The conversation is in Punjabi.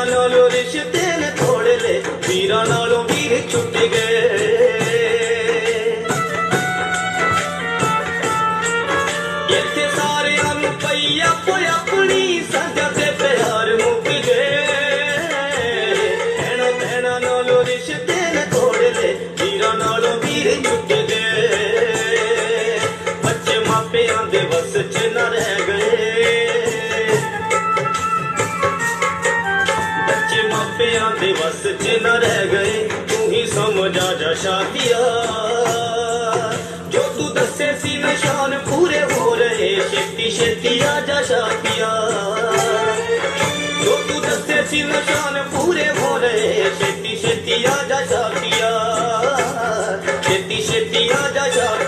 ਵੀਰਾਂ ਨਾਲੋਂ ਰਿਸ਼ਤੇ ਨੇ ਤੋੜ ਲੈ ਵੀਰਾਂ ਨਾਲੋਂ ਵੀਰ ਛੁੱਟ ਗਏ। ਇੱਥੇ ਸਾਰਿਆਂ ਨੂੰ ਪਈ ਆਪਣੀ ਸਾਂਝਾ ਤੇ ਪਿਆਰ ਮੁੱਕ ਗਏ। ਐਣਾ ਤੈਣਾ ਨਾਲੋਂ ਰਿਸ਼ਤੇ ਨੇ ਤੋੜ ਲੈ ਵੀਰਾਂ ਨਾਲੋਂ ਵੀਰ ਛੁੱਟ ਗਏ। ਬੱਚੇ ਮਾਪਿਆਂ ਦੇ ਵਸ ਪਿਆਂ ਦੇ ਵਸ ਚ ਨਾ ਰਹਿ ਗਏ, ਤੂੰ ਹੀ ਸਮਝ ਆ ਜਾ ਸ਼ਾਦੀਆ ਜੋ ਤੂੰ ਦੱਸੇ ਸੀ ਨਿਸ਼ਾਨ ਪੂਰੇ ਹੋ ਰਹੇ, ਛੇਤੀ ਛੇਤੀ ਆ ਜਾ ਸ਼ਾਦੀਆ ਜੋ ਤੂੰ ਦੱਸੇ ਸੀ ਨਿਸ਼ਾਨ ਪੂਰੇ ਹੋ ਰਹੇ, ਛੇਤੀ ਛੇਤੀ ਆ ਜਾ ਸ਼ਾਦੀਆ ਛੇਤੀ ਛੇਤੀ ਆ ਜਾ ਸ਼ਾਦੀਆ